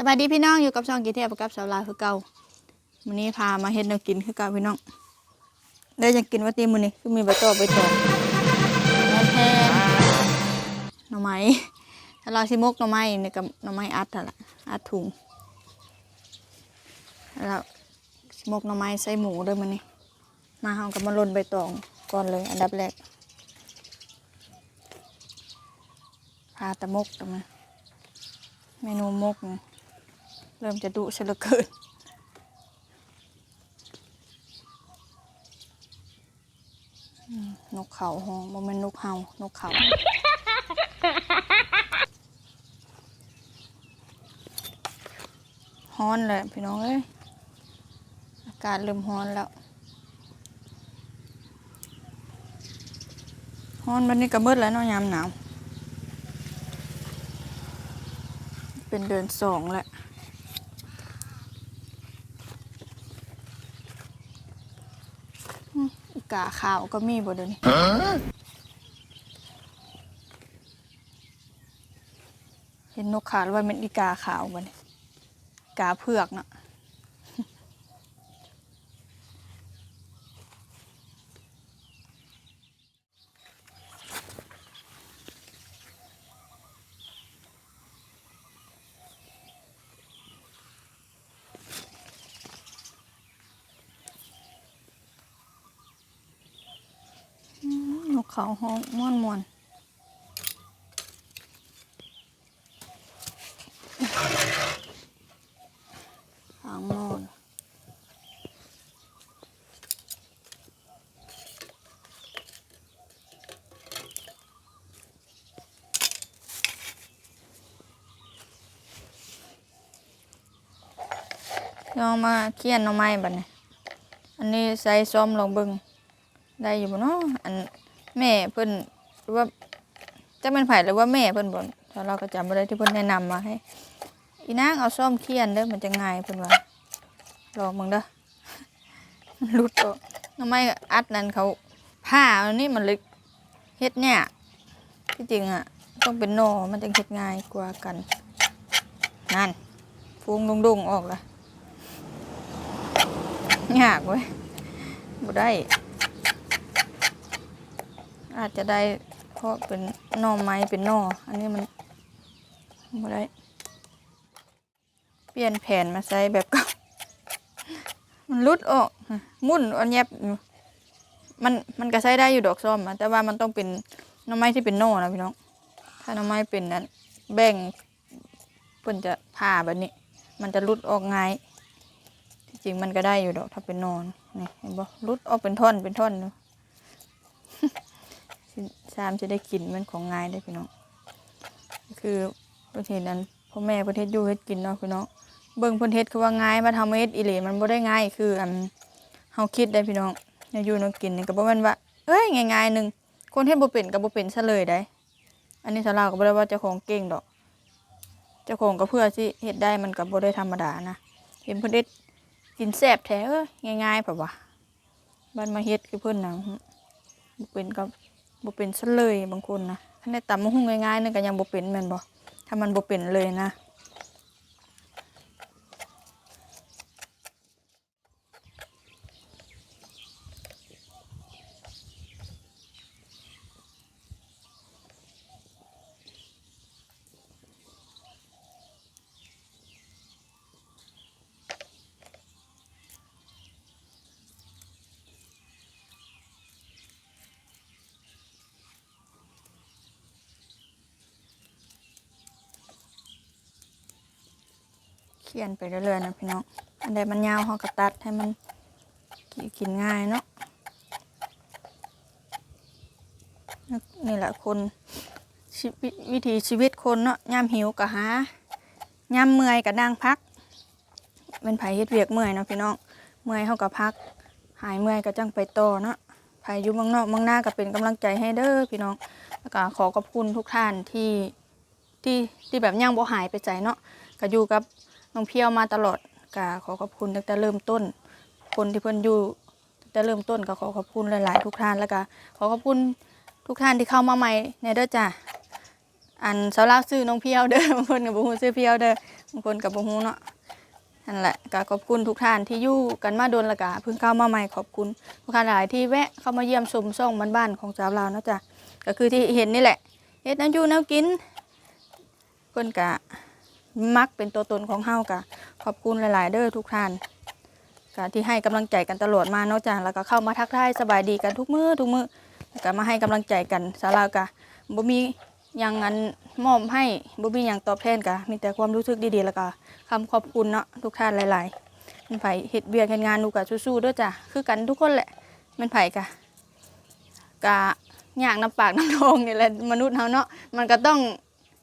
สวัสดีพี่น้องอยู่กับช่องกีเทียบกับสาวลาวคือเก่าวันนี้พามาเฮ็ดแนวกินคือเก่าพี่น้องได้ยังกินว่าตีมือนี้คือมีใบตองใบตองแม่แท้หน่อไม้ถ้าเราสิมกหน่อไม้นี่กับหน่อไม้อัดนั่นล่ะอัดถุงแล้วสิมกหน่อไม้ใส่หมูด้วยมื้อนี้มาเฮากับมาลนใบตองก่อนเลย อันดับแรกพาตะมกตะมาเมนูมกนะ เริ่มจะดุเสลือเกินนกเขาห้องบ่แมันนกเฮานกเขาฮ้อนเลยพี่น้องเอ้ยอากาศเริ่มฮ้อนแล้วฮ้อนวันนี้ก็มืดแล้วเนาะยามหนาว เป็นเดือนสองแล้วอืมอี กาขาวก็มีบ่เดี๋ยวนี้เห็นนกขาวแล้วว่ามันอีกาขาวบ่เนี่ยกาเผือกน่ะ นก เขาห้องม่วนม่วนหางมอนลองมาเคี่ยนหน่อไม้บัดนี้อันนี้ใส่ซ้อมลองเบิ่งได้อยู่บ่เนาะอัน แม่เพิ่นหรือว่าจะเป็นไผ่หรือว่าแม่เพิ่นบ่นถ้าเราก็จำบ่ได้ที่เพิ่นแนะนำมาให้ อีนางเอาซ่อมเคียนเด้อมันจะง่ายเพิ่นว่าลองมึงเด้อมันหลุดออกทำไมอัดนั้นเขาผ้าอันนี้มันลึกเฮ็ดเนี่ยากที่จริงอะ ต้องเป็นนอมันจะเฮ็ดง่ายกว่ากัน นั่นฟูงดุงๆออกละยากเว้ยบ่ได้ อาจจะได้เพราะเป็นน่อไม้เป็นน่ออันนี้มันไม่ได้ เปลี่ยนแผนมาใช้แบบก่ามันรุดออกมุ่นอันแยบอยู่มันมันก็ใช้ได้อยู่ดอกส้มอะแต่ว่ามันต้องเป็นน่อไม้ที่เป็นน่อนะพี่น้อง ถ้าน่อไม้เป็นนั้นแบ่งเพิ่นจะผ่าแบบนี้ มันจะรุดออกง่ายที่จริงมันก็ได้อยู่ดอกถ้าเป็นนอนนี่เห็นบ่รุดออกเป็นท่อนเป็นท่อนเนาะ สิสามจะได้กินมันของง่ายได้พี่น้องคือประเทศนั้นพ่อแม่ประเทศยูเฮ็ดกินเนาะพี่น้องเบิ่งเพิ่นเฮ็ดคือว่าง่ายมาทำเฮ็ดอีหลีมันบ่ได้ง่ายคืออันเฮาคิดได้พี่น้องเนี่ยอยู่เนาะกินนี่ก็บ่แม่นว่าเอ้ยง่ายๆหนึงคนเฮ็ดบ่เป็นก็บ่เป็นซะเลยได้ อันนี้สาราก็บ่ได้ว่าเจ้าของเก่งดอก เจ้าของก็เพื่อสิเฮ็ดได้มันก็บ่ได้ธรรมดานะเห็นเพิ่นเฮ็ดกินแซ่บแท้เอ้ยง่ายๆแบบว่าบ้านมาเฮ็ดคือเพิ่นน่ะบ่เป็นก็บ่ บเป็นซะเลยบางคนนะถ้าได้ตำมะฮุ่งง่ายๆนึงก็ยังบ่เป็นแม่นบ่ถ้ามันบ่เป็นเลยนะ ขียนไปเรื่อยๆนะพี่น้องอันใดมันยาวเฮาก็ตัดให้มันกิกินง่ายเนาะนี่แหละคนวิตวิถีชีวิตคนเนาะยามหิวก็หายามเมื่อยก็นั่งพัก เป็นไผเฮ็ดเวียกเมื่อยเนาะพี่น้องเมื่อยเฮาก็พัก หายเมื่อยก็จังไปต่อเนาะไผอยู่เมืองนอกเมืองหน้าก็เป็นกำลังใจให้เด้อพี่น้องแล้วก็ขอขอบคุณทุกท่านที่ที่ที่แบบยังบ่หายไปใจเนาะก็อยู่กับ น้องเพียวมาตลอดก็ขอขอบคุณตั้งแต่เริ่มต้น คนที่เพิ่นอยู่ตั้งแต่เริ่มต้นก็ขอขอบคุณหลาย ๆ ทุกท่านแล้วก็ขอขอบคุณทุกท่านที่เข้ามาใหม่ในเด้อจ้ะอันสาวลาวซื้อน้องเพียวเด้อบางคนก็บ่ฮู้ซื้อเพียวเด้อบางคนกับบ่ฮู้เนาะนั่นแหละก็ขอบคุณทุกท่านที่อยู่กันมาโดนละกะเพิ่งเข้ามาใหม่ขอบคุณทุกท่านหลายที่แวะเข้ามาเยี่ยมชมช่องบ้านๆของสาวลาวเนาะจ้ะก็คือที่เห็นนี่แหละเฮ็ดน้ำยู่แน้ำกินเพิ่นกะ มักเป็นตัวตนของเฮากะขอบคุณหลาย ๆ เด้อทุกท่านกะที่ให้กำลังใจกันตลอดมาเนาะจ้ะแล้วก็เข้ามาทักทายสบายดีกันทุกมื้อทุกมื้อแล้วก็มาให้กำลังใจกันสาวลาวกะบ่มีหยังอันมอบให้บ่มีหยังตอบแทนกะมีแต่ความรู้สึกดีๆแล้วก็คำขอบคุณเนาะทุกท่านหลายๆมันไผเฮ็ดเวียกเฮ็ดงานดูกะสู้ๆด้อจ้ะคือกันทุกคนแหละมันไผกะกะยากน้ำปากน้ำทองนี่แหละมนุษย์เฮาเนาะมันก็ต้อง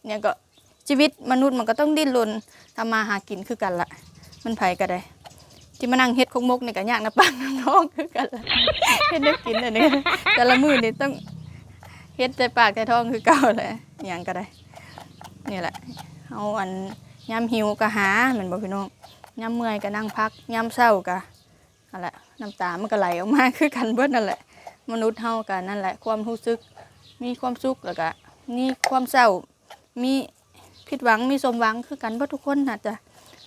เนี่ยก็ ชีวิตมนุษย์มันก็ต้องดิ้นรนทำมาหากินคือกันละมันไผก็ได้ ที่มานั่งเฮ็ดคงมกนี่ก็ยากน้ำปากน้ำทองคือกันละเฮ็ดได้กินอันนี้แต่ละมื้อนี่ต้องเฮ็ดใจปากใจท้องคือเก่าแหละอหย่างก็ได้นี่แหละเอาอันยามหิวก็หาเหมือนบอกพี่น้องยามเมื่อยก็นั่งพักยามเศร้าก็นั่นแหละน้ำตามันก็ไหลออกมาคือกันเบิดนั่นแหละ มนุษย์เฮากันนั่นแหละ ความรู้สึก มีความสุขแล้วก็มีความเศร้า มี ผิดหวังมีสมหวังคือกันเบิดทุกคนนะจ้ะ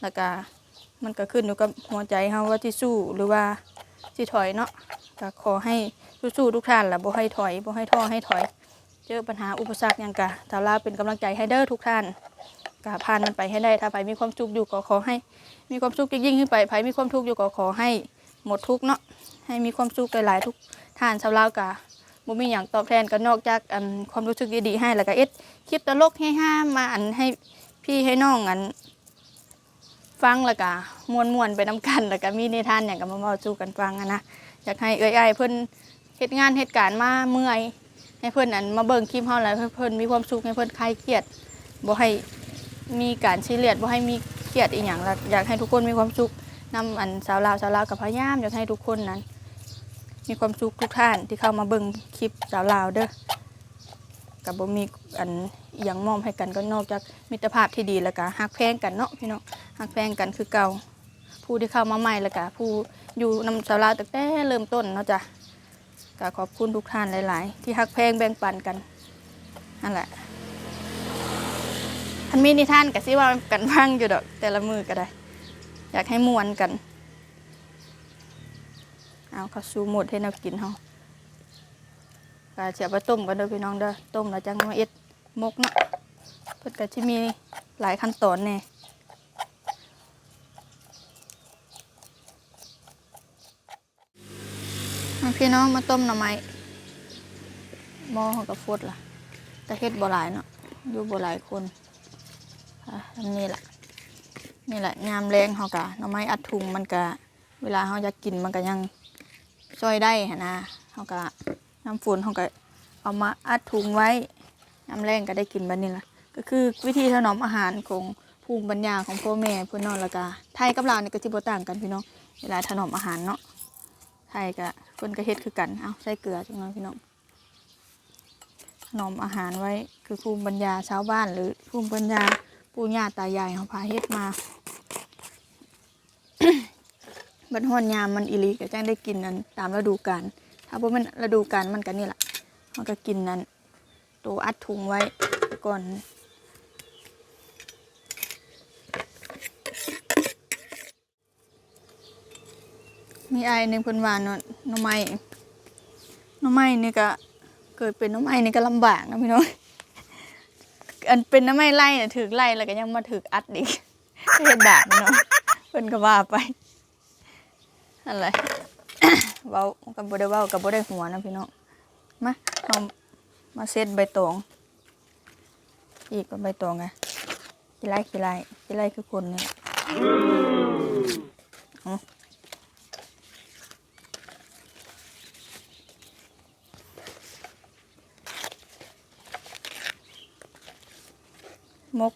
แล้วก็มันก็ขึ้นอยู่กับหัวใจเฮาว่าที่สู้หรือว่าที่ถอยเนาะก็ขอให้สู้ๆทุกท่านแหละบ่ให้ถอยบ่ให้ท้อให้ถอย เจอปัญหาอุปสรรคยังกะสาวลาวเป็นกำลังใจให้เด้อทุกท่านกะผ่านมันไปให้ได้ถ้าไปมีความสุขอยู่ก็ขอให้ มีความสุขยิ่งขึ้นไปไผมีความทุกข์อยู่ก็ขอให้หมดทุกข์เนาะให้มีความสุขหลายๆทุกท่านสาวลาวกะ บ่มีหยังตอบแทนกันอกจากอันความรู้สึกดีๆให้แล้วก็เอ็ดคลิปตลกให้ห้ามาอันให้พี่ให้น้องอัน ฟังแล้วก็ม่วนๆไปนํกันแล้วก็มีนิทานหยังก็มาเว้าสู่กันฟังอะนะอยากให้เอ้ยๆเพิ่นเฮ็ดงานเฮ็ดการมาเมื่อย ให้เพื่อนอันมาเบิ่งคลิปเฮาแล้วเพื่อนมีความสุขให้เพื่อนคลายเครียดบ่ให้มีการซีเรียสบ่ให้มีเครียดอีหยังแล้วอยากให้ทุกคนมีความสุขนำอันสาวลาวสาวลาวกับพยายามอยากให้ทุกคนนั้น มีความสุขทุกท่านที่เข้ามาเบิ่งคลิปสาวลาวเด้อกับบ่มีอันอหยังมอมให้กันก็นอกจากมิตรภาพที่ดีแล้วก็ฮักแพงกันเนาะพี่น้องฮักแพงกันคือเก่าผู้ที่เข้ามาใหม่แล้วก็ผู้อยู่นำสาวลาวตั้งแต่เริ่มต้นเนาะจ้ะก็ขอบคุณทุกท่านหลาย ๆ ที่ฮักแพงแบ่งปันกันนั่นแหละท่านมีนิท่านกับซิว่ากันฟังอยู่ดอกแต่ละมือก็ได้ อยากให้มวนกัน เอาข้าวซูหมดให้เรากินเฮาก็เสียไปต้มกันเด้อพี่น้องเด้อต้มแล้วจังมาเอ็ดมกเนาะเพิ่นก็สิมีหลายขั้นตอนแน่พี่น้องมาต้มหน่อไม้หม้อเขาก็ฟดล่ะแต่เฮ็ดบ่หลายเนาะอยู่บ่หลายคนอะอันนี้แหละนี่แหละยามแรงเขากะหน่อไม้อัดถุงมันกะเวลาเขาอยากกินมันก็ยัง ซอยได้นะเขากะน้ำฝนเขาก็เอามาอัดถุงไว้ยามแรงก็ได้กินแบบนี้ละก็คือวิธีถนอมอาหารของภูมิปัญญาของพ่อแม่เพื่อนนอนละกาไทยกับลาวนี่ก็สิบ่ต่างกันพี่น้องเวลาถนอมอาหารเนาะไทยก็เพิ่นก็เฮ็ดคือกันเอาใส่เกลือจังเลยพี่น้องถนอมอาหารไว้คือภูมิปัญญาชาวบ้านหรือภูมิปัญญาปู่ย่าตายายเขาพาเฮ็ดมา บัดฮอนยามมันอีหลีก็จังได้กินนั้นตามฤดูกาลถ้าบ่แม่นฤดูกาลมันก็นี่ล่ะมันก็กินนั้นตัวอัดถุงไว้ก่อนมีไอหนึ่งเพิ่นว่าเนาะน่อไม้น่อไม้นี่ก็เกิดเป็นน้ำไม้นี่ก็ลำบากนะพี่น้องอันเป็นน้ำไม้ไล่น่ะถือไล่แล้วก็ยังมาถืออัดอีกเฮ็ดดาบเนาะเพิ่นก็ว่าไป อะไรเว้ากับบ่ได้เว้ากับบ่ได้หัวนะพี่น้องมาเอามาเซตใบตอง อีกก็ใบตองไงขี้ไล่ขี้ไล่ขี้ไล่คือคนเนี่แหละ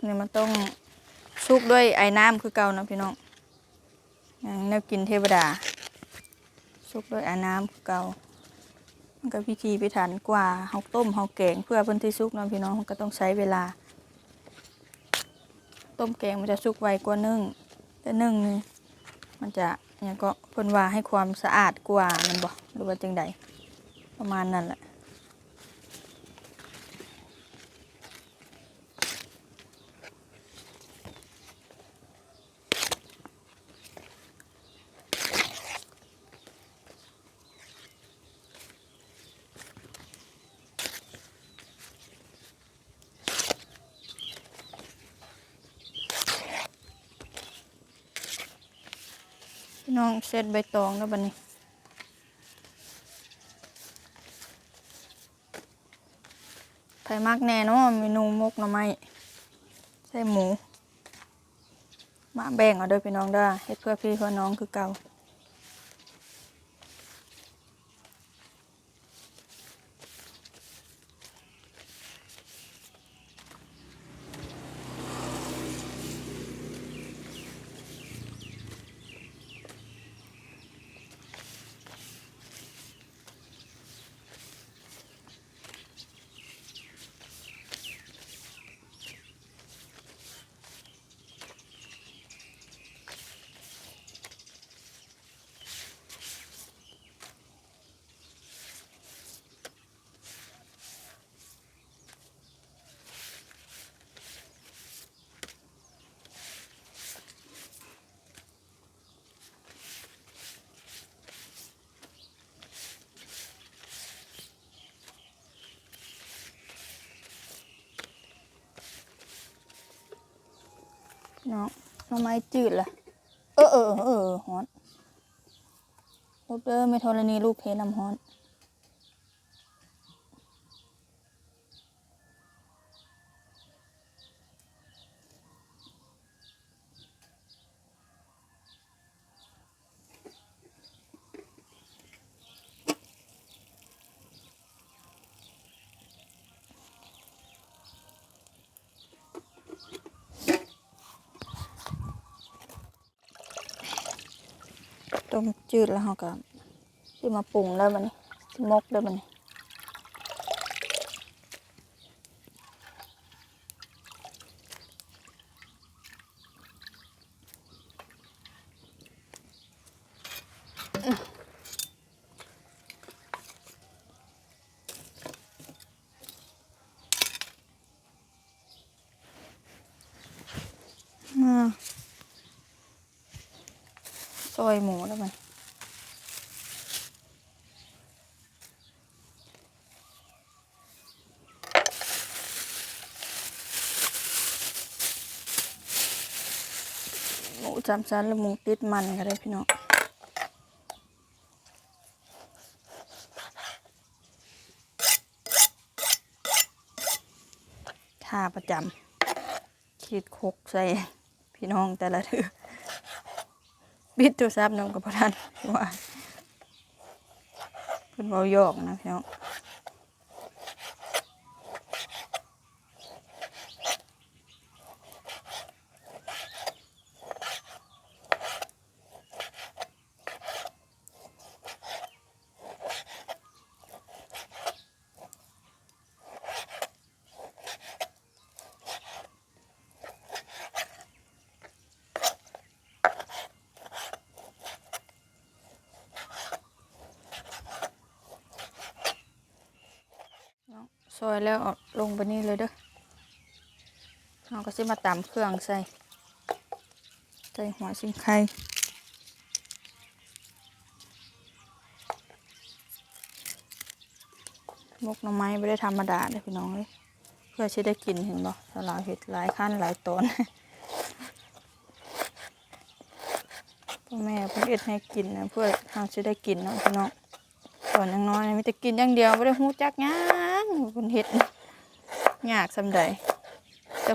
เนี่ยมันต้องสุกด้วยไอ้น้ำคือเก่านะพี่น้องอย่างแนวกินเทวดา สุกด้วยอ้น้ำเก่ามันก็พิธีพิถันกว่าเฮาต้มเฮาแกงเพื่อเพิ่นที่สุกน้องพี่น้องมันก็ต้องใช้เวลา ต้มแกงมันจะสุกไวกว่านึ่ง แต่นึ่งนี่มันจะเนี่ยก็เพิ่นว่าให้ความสะอาดกว่ามันบ่หรือว่าจังใดประมาณนั้นแหละ น้องเซตใบตองแล้วบันนี้ไผ่มักแน่เนาะเมนูมกหน่อไม้ใส่หมู มาแบ่งเอาเด้อพี่น้องได้เฮ็ดเพื่อพี่เพื่อน้องคือเก่า น้องน้องไม้จืดล่ะ เออเออเออฮอนลูกเด้อไม่ทรณีลูกเทน้ำฮอน ต้มจื ดแล้วเราก็ที่มาปรุงแล้วมันสิมกแล้วมันมาซอยหมูแล้วมัน จำชั้นล้วหมูติดมันก็ได้พี่น้องท่าประจำขีดคกใส่พี่น้องแต่ละเถือบิดตัวซับน้องกับพทันว่าเพิ่นเบาหยอกนะพี่น้อง เนาะซอยแล้วเอาลงไปนี่เลยเด้อ เราก็สิมาตำเครื่องใส่ ใส่หัวชิงไข่มกหน่อไม้ไม่ได้ธรรมดาเลยพี่น้องเลยเพื่อจะได้กินเห็นบ่สลาเห็ดหลายขั้นหลายตอนพ่อแม่เพิ่เอ็ดให้กินนะเพื่อเราจะได้กินเนาะพี่น้องตอนยังน้อยมีแต่กินอย่างเดียวไม่ได้หูจักหยังคนเฮ็ดยากสำใด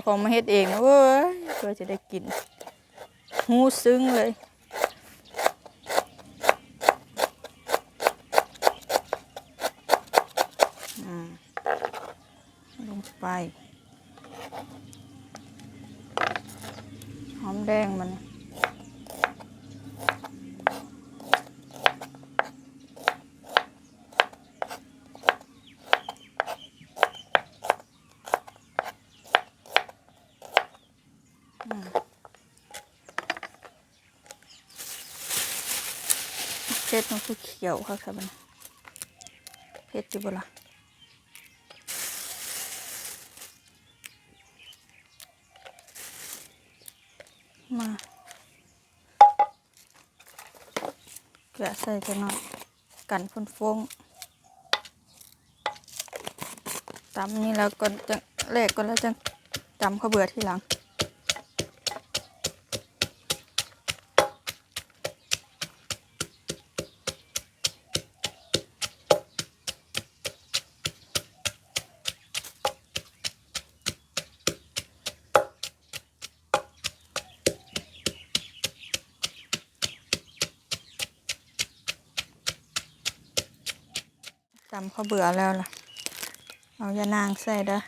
จ้าของมาเฮ็ดเองนะเว้ยเพื่อจะได้กินหูซึ้งเลยอืมลงไปหอมแดงมัน เพ ชรมันคือเขียวค่ะครับมันเพชรอยู่บ่ล่ะมาเกลือใส่จังหน่อยกันฝนฟงตำนี่แล้วก็จะแรกก็แล้วจะจำข้าวเบื่อที่หลัง จำเขาเบื่อแล้วล่ะ เอายานางใส่เด้อ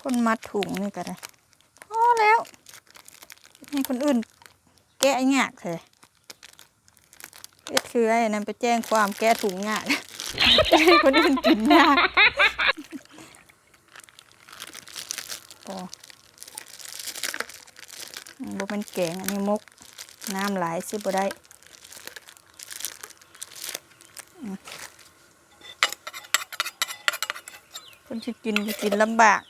คนมัดถุงนี่ก็ได้พอแล้ว ให้คนอื่นแกะยากเลยเอ็ดคือไอ้นั่นไปแจ้งความแก้ถุงยากให้คนอื่นกินยากพออืมบ่ เป็นแกงอันนี้มก น้ำไหลสิบ่ได้คนที่กินก็กินลำบาก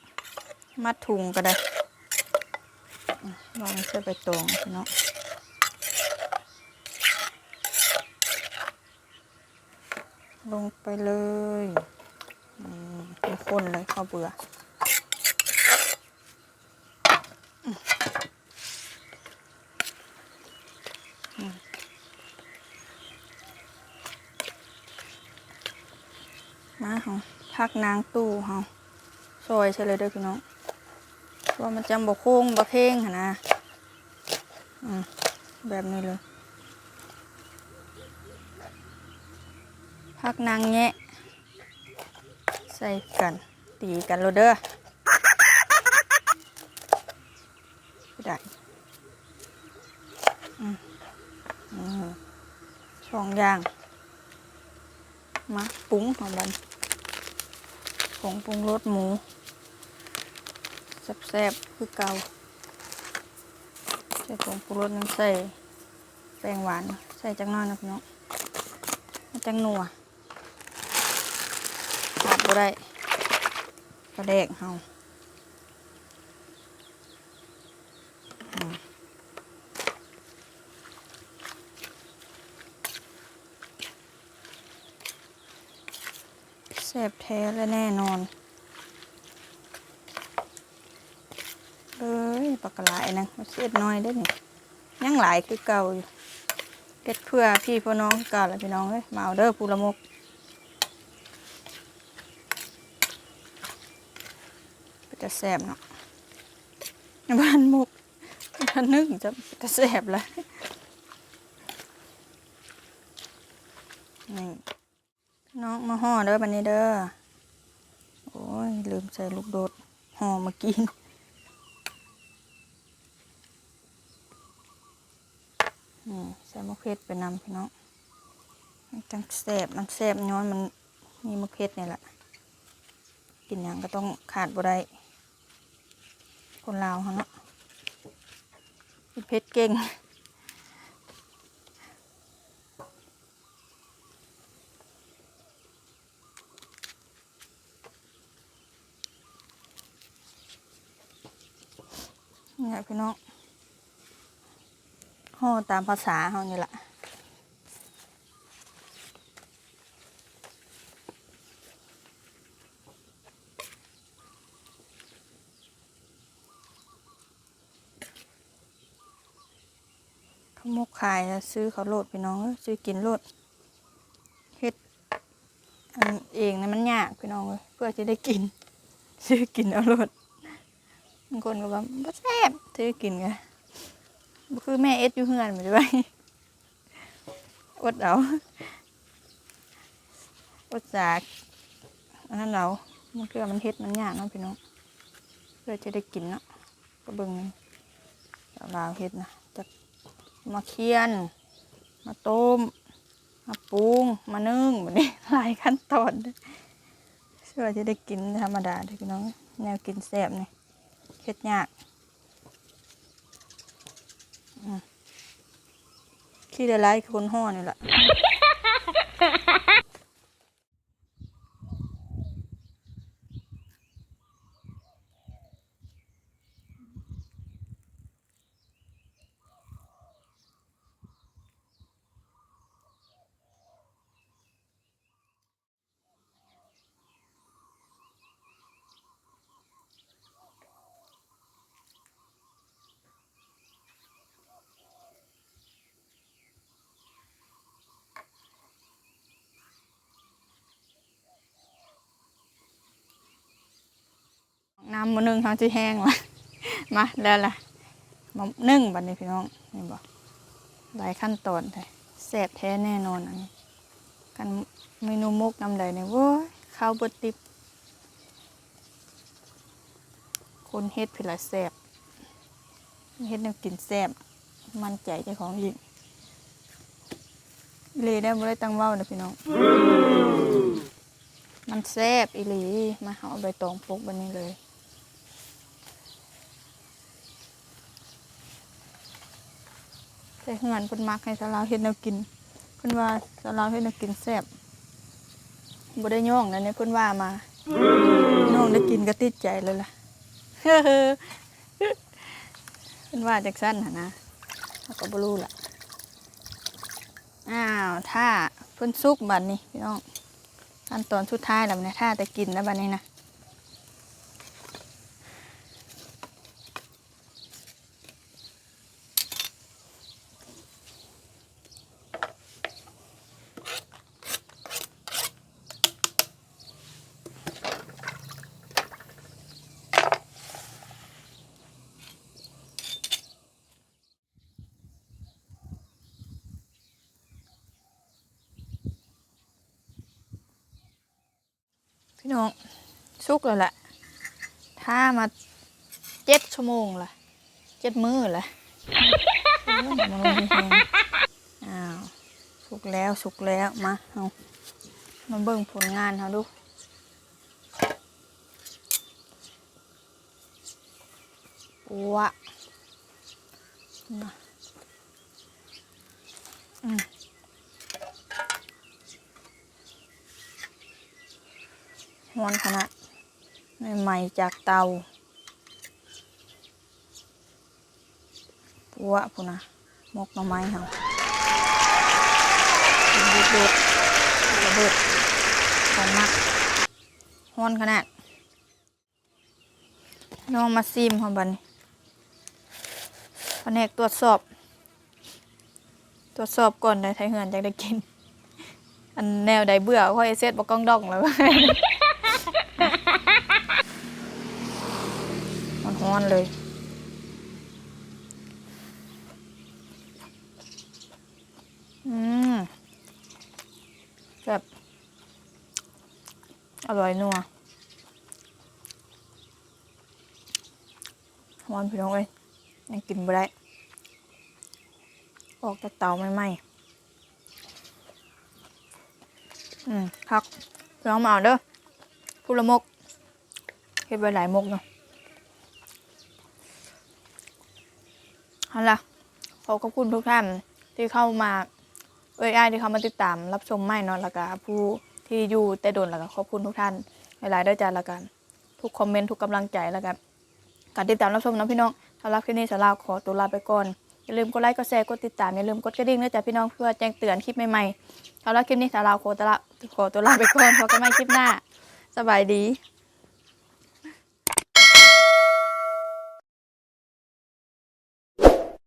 มัดถุงก็ได้ลองใส่ไปตองพี่น้องลงไปเลยอืมคนเลยข้าวเบื่อ มาเฮา พักนางตู้เฮาซอยใช่เลยเด้อพี่น้องว่ามันจำบ่โค้งบ่เพ่งนะอืมแบบนี้เลย พักนางแงะ ใส่กัน ตีกันโลดเด้อไม่ได้อืมอืมช่องย่าง มาปรุงของมัน ผงปรุงรสหมูแซ่บๆคือเก่าใส่ผงปรุงรสน้ำใส่แป้งหวานใส่จังน้อยนะพี่น้องจังนัวขาดบ่ได้กระแดกเฮาอืมแซ่บแท้และแน่นอน เอ้ย ปลากระหลายนะมาเสียดน้อยได้อนี่ยังหลายคือเก่าอยู่เก็ดเพื่อพี่พ่อน้องคือเก่าแหละพี่น้องเอ้ยมาเอาเด้อปูละมกจะแซ่บเนาะบ้านมุกบ้านนึกจะจะแซ่บเลยนี่น้องมาห่อเด้อบันนี้เด้อ โอ้ย ลืมใส่ลูกโดดห่อมากิน นี่ ใส่มะเขือไปนำพี่น้องมันจังแสบมันแสบย้อนมันมีมะเขือนี่แหละกินหยังก็ต้องขาดบ่ได้คนลาวเขาเนาะกินเผ็ดเก่งนี่แหละพี่น้อง ห่อตามภาษาเขานี่แหละเขามกขายแล้วซื้อเขาโลดพี่น้องซื้อกินโลดเฮ็ดอันเองนะมันยากพี่น้องเอ้ยเพื่อจะได้กิน ซื้อกินเอาโลดบางคนก็ว่าบ่แซ่บซื้อกินไง คือแม่เอ็ดอยู่เฮือนมาด้วยอดเอาอดจากอันนั้นเรามันคือมันเฮ็ดมันยากเนาะพี่น้องเพื่อจะได้กินเนาะก็เบิ่งสาลาวเฮ็ดนะจะมาเคี่ยน มาต้ม มาปรุง มานึ่งแบบนี้หลายขั้นตอนเด้อเพื่อจะได้กินธรรมดาเด้อพี่น้องแนวกินแซ่บนี่เฮ็ดยาก ขี้ละลายคือคนห่อนี่แหละ น้ำมันนึ่งเขาจะแห้งละมาแล้วล่ะมานึ่งบัดนี้พี่น้องนี่บอกหลายขั้นตอนเลยแซ่บแท้แน่นอนอันนี้กันเมนูมกนำใดเนี่ยโว้ยข้าวเบดติบคนเฮ็ดผิดละแซ่บเฮ็ดแนวกินแซ่บมั่นใจเจ้าของอีกอีหลีได้บ่ได้ตั้งเว้านะพี่น้อง มันแซ่บอีหลี มาเอาใบตองปลูกบันนี้เลย ใส่เหือนเพิ่นมักให้สาวลาวเฮ็ดแนวกินเพิ่นว่าสาวลาวเฮ็ดแนวกินแซ่บบ่ได้ย่องนะเนี่ยเพิ่นว่ามาน้องได้กินก็ติดใจเลยล่ะเพิ่นว่าจักซั่นหั่นนะเราก็บ่รู้ล่ะอ้าวถ้าเพิ่นสุกบัดนี้พี่น้องขั้นตอนสุดท้ายแล้วเนี่ยถ้าแต่กินแล้วบัดนี้นะ น้องสุกแล้วแหละถ้ามาเจ็ดชั่วโมงละเจ็ดมื้อละโอ้ยมันลงที่แฮงอ้าวสุกแล้วสุกแล้วมาเอามาเบิ่งผลงานเขาดูวะมาอืม ร้อนขนาดใหม่ๆ จากเตาปัวพูนะมกหน่อไม้เฮาดูดดูระเบิดของมักร้อนขนาดลองมาซิมเขาบันแผนกตรวจสอบ ตรวจสอบก่อนได้ไทยเหือนจะได้กิน อันแนวใดเบื่อค่อยเซตบอกกล้องดองแล้ว มันฮ้อนเลย อืมแบบอร่อยนัวฮ้อนพี่น้องเอ้ยยังกินไม่ได้ ออกจากเตาใหม่ๆอืมพักพี่น้องมาเอาเด้อพูละมกเฮ็ดไปหลายมกเนาะ เอาล่ะขอขอบคุณทุกท่านที่เข้ามาเอ้ยอ้ายที่เข้ามาติดตามรับชมไม่นาะแล้วก็ผู้ที่อยู่แต่โดนล้วก็ขอบคุณทุกท่านหลายๆด้วยจ้าแล้วกันทุกคอมเมนต์ทุกกำลังใจล้วกันการติดตามรับชมนะพี่น้องสำหรับคลิปนี้สาราขอตัวลาไปก่อนอย่าลืมกดไลค์กดแชร์กดติดตามอย่าลืมกดกระดิ่งด้วยจ้าพี่น้องเพื่อแจ้งเตือนคลิปใหม่ๆสำหรับคลิปนี้สาราขอตัวลาขอตัวลาไปก่อนพบกันใหม่คลิปหน้า สบายดี